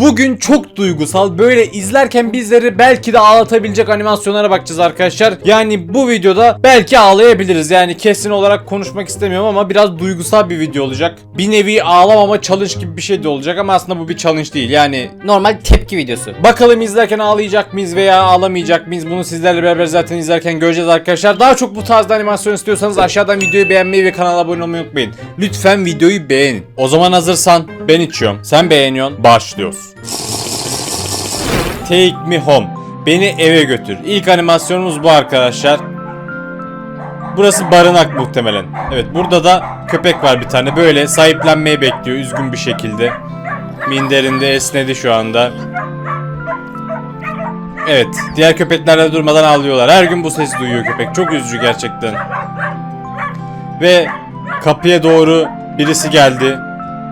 Bugün çok duygusal böyle izlerken bizleri belki de ağlatabilecek animasyonlara bakacağız arkadaşlar. Yani bu videoda belki ağlayabiliriz. Yani kesin olarak konuşmak istemiyorum ama biraz duygusal bir video olacak. Bir nevi ağlamama challenge gibi bir şey de olacak ama aslında bu bir challenge değil. Yani Normal tepki videosu. Bakalım izlerken ağlayacak mıyız veya ağlamayacak mıyız? Bunu sizlerle beraber zaten izlerken göreceğiz arkadaşlar. Daha çok bu tarzda animasyon istiyorsanız aşağıdan videoyu beğenmeyi ve kanala abone olmayı unutmayın. Lütfen videoyu beğenin. O zaman hazırsan ben içiyorum. Sen beğeniyorsun. Başlıyoruz. Take me home. Beni eve götür. İlk animasyonumuz bu arkadaşlar. Burası barınak muhtemelen. Evet burada da köpek var bir tane. Böyle sahiplenmeyi bekliyor üzgün bir şekilde. Minderinde esnedi şu anda. Evet, diğer köpekler de durmadan ağlıyorlar. Her gün bu sesi duyuyor köpek. Çok üzücü gerçekten. Ve kapıya doğru birisi geldi.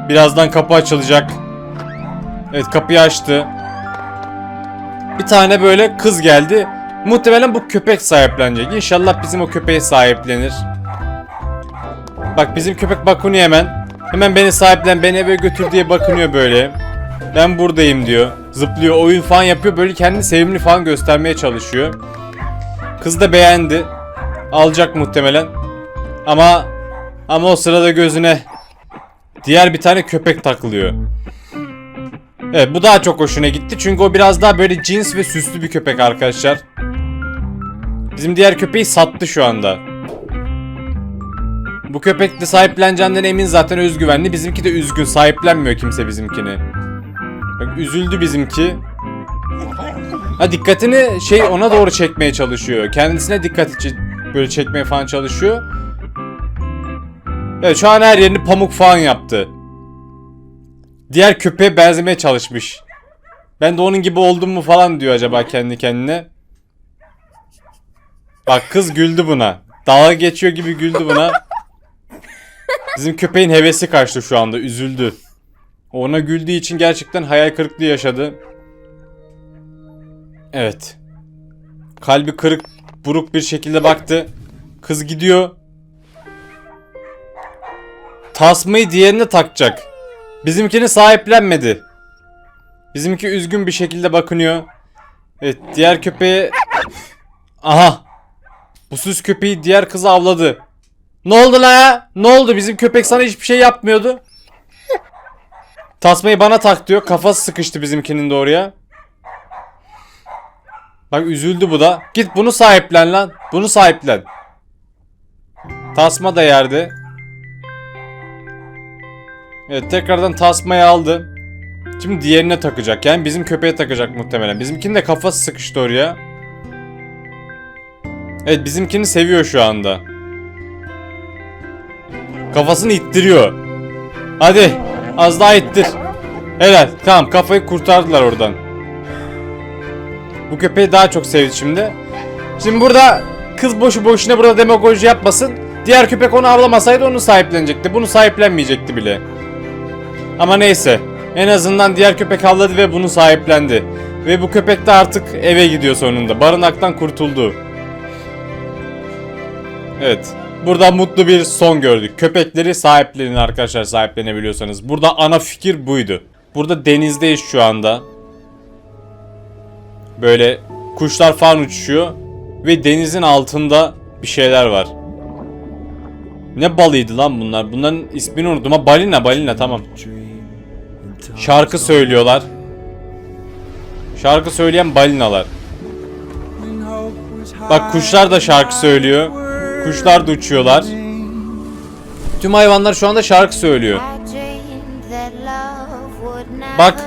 Birazdan kapı açılacak. Evet, kapıyı açtı. Bir tane böyle kız geldi. Muhtemelen bu köpek sahiplenecek. İnşallah bizim o köpeği sahiplenir. Bak bizim köpek bakınıyor hemen. Hemen beni sahiplen, beni eve götür diye bakınıyor böyle. Ben buradayım diyor. Zıplıyor, oyun falan yapıyor. Böyle kendini sevimli falan göstermeye çalışıyor. Kız da beğendi. Alacak muhtemelen. Ama ama o sırada gözüne diğer bir tane köpek takılıyor. Evet bu daha çok hoşuna gitti. Çünkü o biraz daha böyle cins ve süslü bir köpek arkadaşlar. Bizim diğer köpeği sattı şu anda. Bu köpek de sahipleneceğinden emin zaten özgüvenli. Bizimki de üzgün. Sahiplenmiyor kimse bizimkini. Bak üzüldü bizimki. Ha dikkatini şey ona doğru çekmeye çalışıyor. Kendisine dikkat için böyle çekmeye falan çalışıyor. Evet şu an her yerini pamuk falan yaptı. Diğer köpeğe benzemeye çalışmış. Ben de onun gibi oldum mu falan diyor acaba kendi kendine. Bak kız güldü buna. Dalga geçiyor gibi güldü buna. Bizim köpeğin hevesi kaçtı şu anda. Üzüldü. Ona güldüğü için gerçekten hayal kırıklığı yaşadı. Evet. Kalbi kırık, buruk bir şekilde baktı. Kız gidiyor. Tasmayı diğerine takacak. Bizimkini sahiplenmedi. Bizimki üzgün bir şekilde bakınıyor. Evet, diğer köpeğe... Aha! Bu süs köpeği diğer kızı avladı. Ne oldu la ya? Ne oldu? Bizim köpek sana hiçbir şey yapmıyordu. Tasmayı bana tak diyor. Kafası sıkıştı bizimkinin de oraya. Bak üzüldü bu da. Git bunu sahiplen lan. Bunu sahiplen. Tasma da yerde. Evet tekrardan tasmayı aldı. Şimdi diğerine takacak. Yani bizim köpeğe takacak muhtemelen. Bizimkinin de kafası sıkıştı oraya. Evet bizimkini seviyor şu anda. Kafasını ittiriyor. Hadi az daha ittir. Helal tamam kafayı kurtardılar oradan. Bu köpeği daha çok sevdi şimdi. Şimdi burada kız boşu boşuna burada demagoji yapmasın. Diğer köpek onu avlamasaydı onu sahiplenecekti. Bunu sahiplenmeyecekti bile. Ama neyse. En azından diğer köpek avladı ve bunu sahiplendi. Ve bu köpek de artık eve gidiyor sonunda. Barınaktan kurtuldu. Evet. Burada mutlu bir son gördük. Köpekleri sahiplenin arkadaşlar sahiplenebiliyorsanız. Burada ana fikir buydu. Burada denizdeyiz şu anda. Böyle kuşlar falan uçuşuyor. Ve denizin altında bir şeyler var. Ne balıydı lan bunlar? Bunların ismini unuttum. Ha balina balina tamam. Şarkı söylüyorlar. Şarkı söyleyen balinalar. Bak kuşlar da şarkı söylüyor. Kuşlar da uçuyorlar. Tüm hayvanlar şu anda şarkı söylüyor. Bak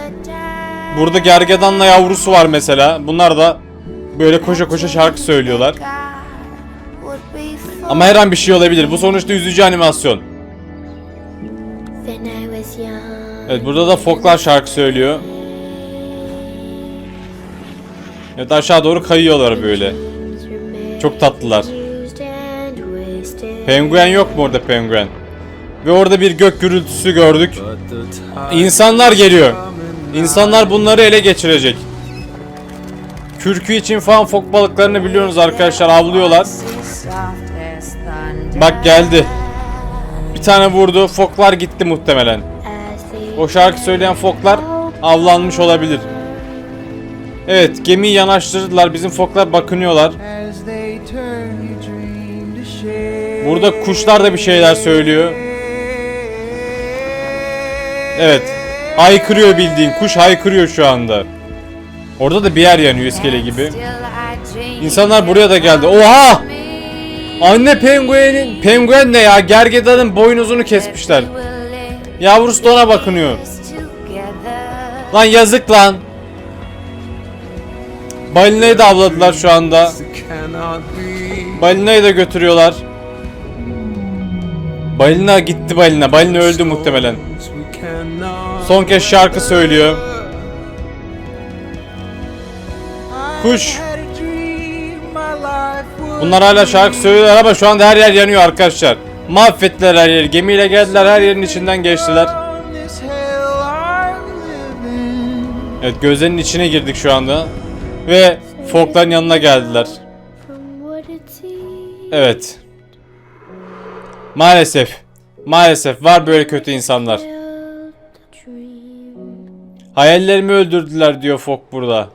Burada gergedanla yavrusu var mesela. Bunlar da böyle koşa koşa şarkı söylüyorlar. Ama her an bir şey olabilir. Bu sonuçta üzücü animasyon. Evet burada da foklar şarkı söylüyor. Evet aşağı doğru kayıyorlar böyle. Çok tatlılar. Penguen yok mu orada penguen? Ve orada bir gök gürültüsü gördük. İnsanlar geliyor. İnsanlar bunları ele geçirecek. Kürkü için falan fok balıklarını biliyorsunuz arkadaşlar avlıyorlar. Bak geldi. Bir tane vurdu. Foklar gitti muhtemelen. O şarkı söyleyen foklar avlanmış olabilir. Evet gemiyi yanaştırdılar. Bizim foklar bakınıyorlar. Burada kuşlar da bir şeyler söylüyor. Evet. Haykırıyor bildiğin. Kuş haykırıyor şu anda. Orada da bir yer yanıyor iskele gibi. İnsanlar buraya da geldi. Oha! Anne penguenin. Penguen ne ya? Gergedanın boynuzunu kesmişler. Yavrusu da ona bakınıyor. Lan yazık lan. Balinayı da avladılar şu anda. Balinayı da götürüyorlar. Balina gitti balina. Balina öldü muhtemelen. Son kez şarkı söylüyor. Kuş. Bunlar hala şarkı söylüyorlar ama şu anda her yer yanıyor arkadaşlar. Mahvettiler her yeri. Gemiyle geldiler her yerin içinden geçtiler. Evet gözlerinin içine girdik şu anda. Ve Folkların yanına geldiler. Evet. Maalesef. Maalesef var böyle kötü insanlar. Hayallerimi öldürdüler diyor Fok burada.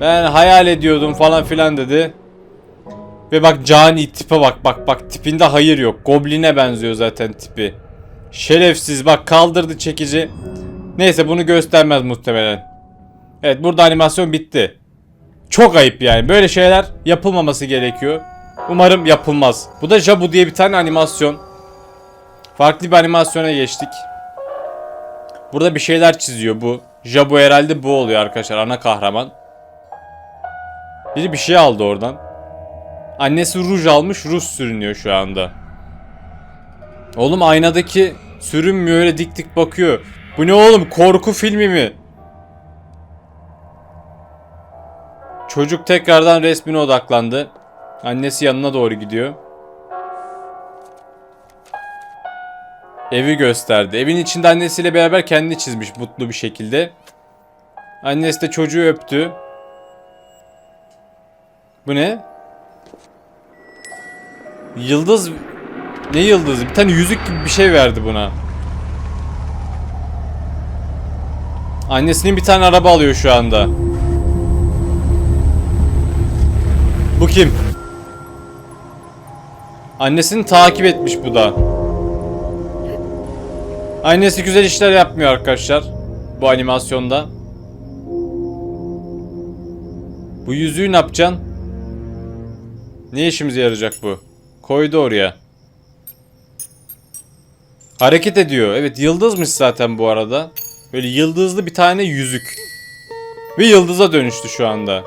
Ben hayal ediyordum falan filan dedi. Ve bak cani tipe bak bak bak tipinde hayır yok. Goblin'e benziyor zaten tipi. Şerefsiz bak kaldırdı çekici. Neyse bunu göstermez muhtemelen. Evet burada animasyon bitti. Çok ayıp yani. Böyle şeyler yapılmaması gerekiyor. Umarım yapılmaz. Bu da Jabu diye bir tane animasyon. Farklı bir animasyona geçtik. Burada bir şeyler çiziyor bu. Jabu herhalde bu oluyor arkadaşlar ana kahraman. Biri bir şey aldı oradan. Annesi ruj almış Rus sürünüyor şu anda. Oğlum aynadaki sürünmüyor öyle dik dik bakıyor. Bu ne oğlum korku filmi mi? Çocuk tekrardan resmine odaklandı. Annesi yanına doğru gidiyor. Evi gösterdi. Evin içinde annesiyle beraber kendini çizmiş mutlu bir şekilde. Annesi de çocuğu öptü. Bu ne? Yıldız... Ne yıldızı? Bir tane yüzük gibi bir şey verdi buna. Annesinin bir tane araba alıyor şu anda. Bu kim? Annesini takip etmiş bu da. Annesi güzel işler yapmıyor arkadaşlar. Bu animasyonda. Bu yüzüğü ne yapacaksın? Ne işimize yarayacak bu? Koydu oraya. Hareket ediyor. Evet yıldızmış zaten bu arada. Böyle yıldızlı bir tane yüzük. Ve yıldıza dönüştü şu anda.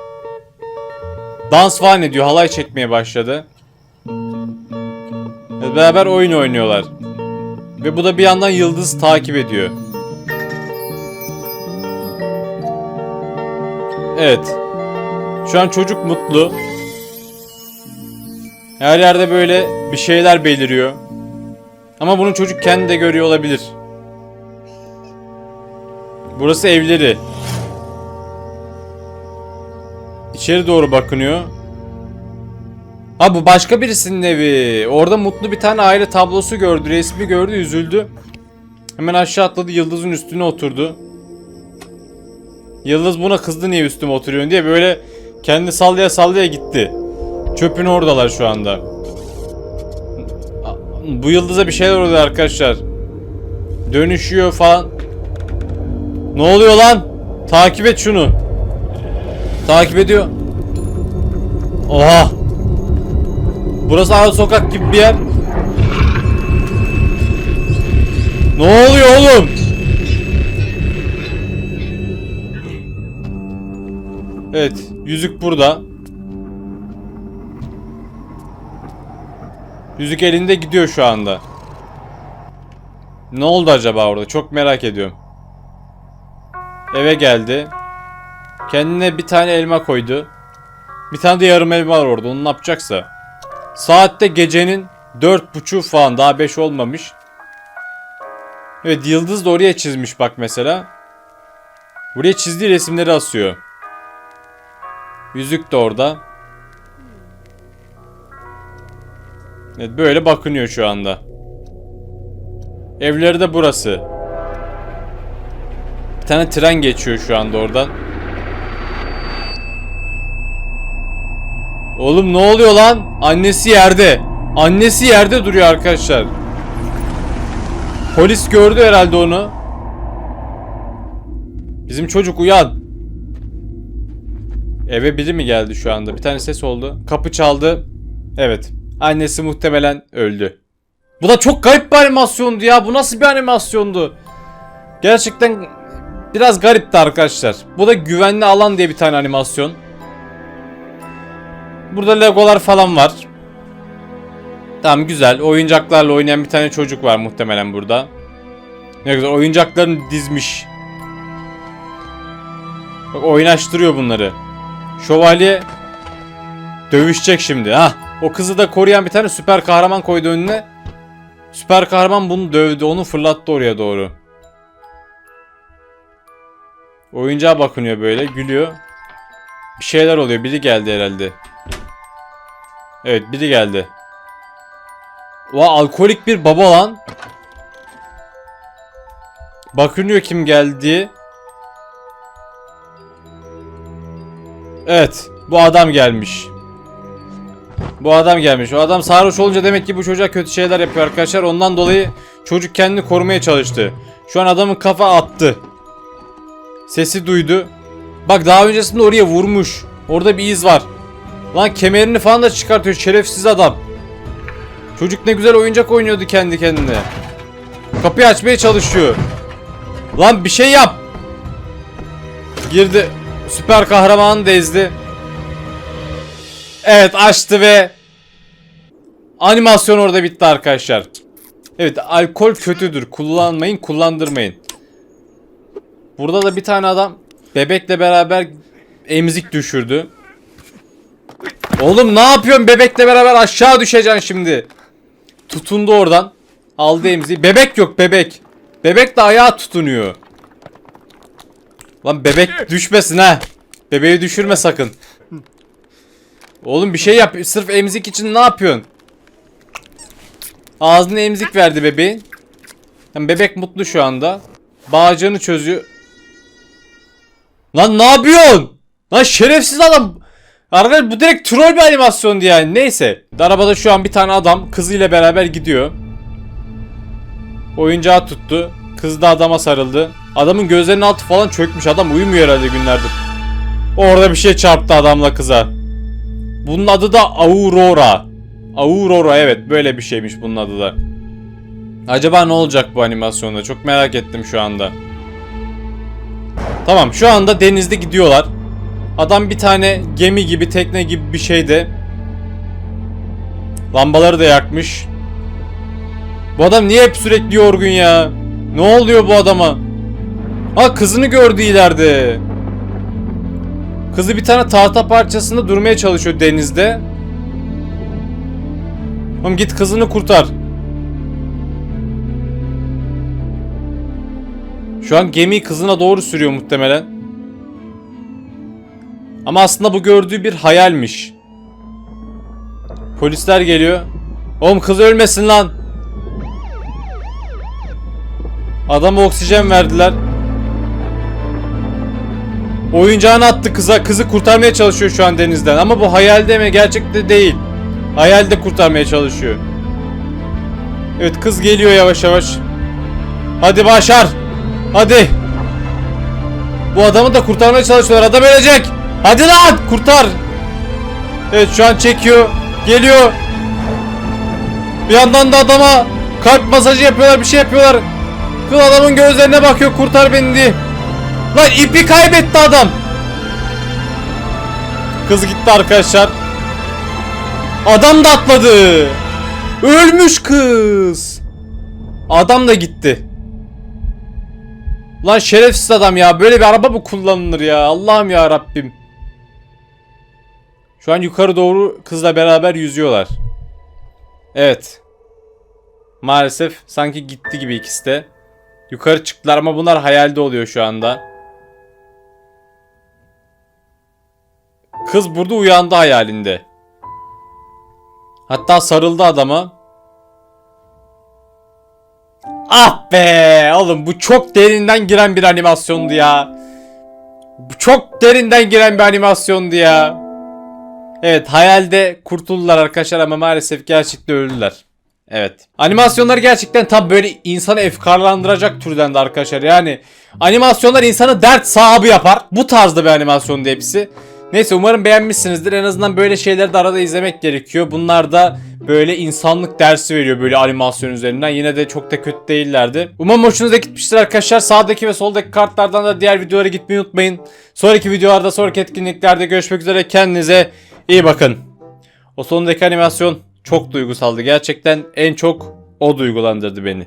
Dans falan ediyor. Halay çekmeye başladı. Evet, beraber oyun oynuyorlar. Ve bu da bir yandan yıldız takip ediyor. Evet. Şu an çocuk mutlu. Her yerde böyle bir şeyler beliriyor. Ama bunu çocuk kendi de görüyor olabilir. Burası evleri. İçeri doğru bakınıyor. Ha bu başka birisinin evi. Orada mutlu bir tane aile tablosu gördü. Resmi gördü üzüldü. Hemen aşağı atladı yıldızın üstüne oturdu. Yıldız buna kızdı niye üstüme oturuyorsun diye böyle kendi sallaya sallaya gitti. Çöpün oradalar şu anda. Bu yıldıza bir şeyler oluyor arkadaşlar. Dönüşüyor falan. Ne oluyor lan? Takip et şunu. Takip ediyor. Oha. Burası ara sokak gibi bir yer. Ne oluyor oğlum? Evet, yüzük burada. Yüzük elinde gidiyor şu anda. Ne oldu acaba orada? Çok merak ediyorum. Eve geldi. Kendine bir tane elma koydu. Bir tane de yarım elma var orada. Onu ne yapacaksa. Saatte gecenin dört buçuğu falan. Daha beş olmamış. Evet yıldız da oraya çizmiş bak mesela. Buraya çizdiği resimleri asıyor. Yüzük de orada. Evet böyle bakınıyor şu anda. Evleri de burası. Bir tane tren geçiyor şu anda oradan. Oğlum ne oluyor lan? Annesi yerde. Annesi yerde duruyor arkadaşlar. Polis gördü herhalde onu. Bizim çocuk uyan. Eve biri mi geldi şu anda? Bir tane ses oldu. Kapı çaldı. Evet. Annesi muhtemelen öldü. Bu da çok garip bir animasyondu ya. Bu nasıl bir animasyondu? Gerçekten biraz garipti arkadaşlar. Bu da güvenli alan diye bir tane animasyon. Burada legolar falan var. Tamam güzel. Oyuncaklarla oynayan bir tane çocuk var muhtemelen burada. Ne güzel oyuncaklarını dizmiş. Bak oynaştırıyor bunları. Şövalye dövüşecek şimdi. Ha, o kızı da koruyan bir tane süper kahraman koydu önüne. Süper kahraman bunu dövdü, onu fırlattı oraya doğru. Oyuncağa bakınıyor böyle, gülüyor. Bir şeyler oluyor. Biri geldi herhalde. Evet, biri geldi. Oha alkolik bir baba lan. Bakınıyor kim geldi. Evet, bu adam gelmiş. Bu adam gelmiş. O adam sarhoş olunca demek ki bu çocuğa kötü şeyler yapıyor arkadaşlar. Ondan dolayı çocuk kendini korumaya çalıştı. Şu an adamın kafa attı. Sesi duydu. Bak daha öncesinde oraya vurmuş. Orada bir iz var. Lan kemerini falan da çıkartıyor şerefsiz adam. Çocuk ne güzel oyuncak oynuyordu kendi kendine. Kapıyı açmaya çalışıyor. Lan bir şey yap. Girdi. Süper kahramanı da ezdi. Evet açtı ve animasyon orada bitti arkadaşlar. Evet alkol kötüdür. Kullanmayın kullandırmayın. Burada da bir tane adam bebekle beraber emzik düşürdü. Oğlum ne yapıyorsun bebekle beraber aşağı düşeceksin şimdi. Tutundu oradan. Aldı emziği. Bebek yok bebek. Bebek de ayağa tutunuyor. Lan bebek düşmesin ha. Bebeği düşürme sakın. Oğlum bir şey yap. Sırf emzik için ne yapıyorsun? Ağzına emzik verdi bebeğin. Yani bebek mutlu şu anda. Bağcığını çözüyor. Lan ne yapıyorsun? Lan şerefsiz adam. Arkadaşlar bu direkt troll bir animasyondu yani. Neyse. Arabada şu an bir tane adam kızıyla beraber gidiyor. Oyuncağı tuttu. Kız da adama sarıldı. Adamın gözlerinin altı falan çökmüş. Adam uyumuyor herhalde günlerdir. Orada bir şey çarptı adamla kıza. Bunun adı da Aurora. Aurora evet böyle bir şeymiş bunun adı da. Acaba ne olacak bu animasyonda? Çok merak ettim şu anda. Tamam şu anda denizde gidiyorlar. Adam bir tane gemi gibi tekne gibi bir şeyde. Lambaları da yakmış. Bu adam niye hep sürekli yorgun ya? Ne oluyor bu adama? Ha kızını gördü ileride. Kızı bir tane tahta parçasında durmaya çalışıyor denizde. Oğlum git kızını kurtar. Şu an gemiyi kızına doğru sürüyor muhtemelen. Ama aslında bu gördüğü bir hayalmiş. Polisler geliyor. Oğlum kız ölmesin lan. Adama oksijen verdiler. Oyuncağını attı kıza. Kızı kurtarmaya çalışıyor şu an denizden. Ama bu hayalde mi? Gerçekte değil. Hayalde kurtarmaya çalışıyor. Evet kız geliyor yavaş yavaş. Hadi Başar. Hadi. Bu adamı da kurtarmaya çalışıyorlar. Adam ölecek. Hadi lan kurtar. Evet şu an çekiyor. Geliyor. Bir yandan da adama kalp masajı yapıyorlar. Bir şey yapıyorlar. Kız adamın gözlerine bakıyor. Kurtar beni diye. Lan ipi kaybetti adam. Kız gitti arkadaşlar. Adam da atladı. Ölmüş kız. Adam da gitti. Lan şerefsiz adam ya. Böyle bir araba mı kullanılır ya? Allah'ım ya Rabbim. Şu an yukarı doğru kızla beraber yüzüyorlar. Evet. Maalesef sanki gitti gibi ikisi de. Yukarı çıktılar ama bunlar hayalde oluyor şu anda. Kız burada uyandı hayalinde. Hatta sarıldı adama. Ah be oğlum bu çok derinden giren bir animasyondu ya. Bu çok derinden giren bir animasyondu ya. Evet hayalde kurtuldular arkadaşlar ama maalesef gerçekte öldüler. Evet. Animasyonlar gerçekten tam böyle insanı efkarlandıracak türden de arkadaşlar. Yani animasyonlar insanı dert sahibi yapar. Bu tarzda bir animasyondu hepsi. Neyse umarım beğenmişsinizdir. En azından böyle şeyleri de arada izlemek gerekiyor. Bunlar da böyle insanlık dersi veriyor böyle animasyon üzerinden. Yine de çok da kötü değillerdi. Umarım hoşunuza gitmiştir arkadaşlar. Sağdaki ve soldaki kartlardan da diğer videolara gitmeyi unutmayın. Sonraki videolarda, sonraki etkinliklerde görüşmek üzere. Kendinize iyi bakın. O sondaki animasyon çok duygusaldı. Gerçekten en çok o duygulandırdı beni.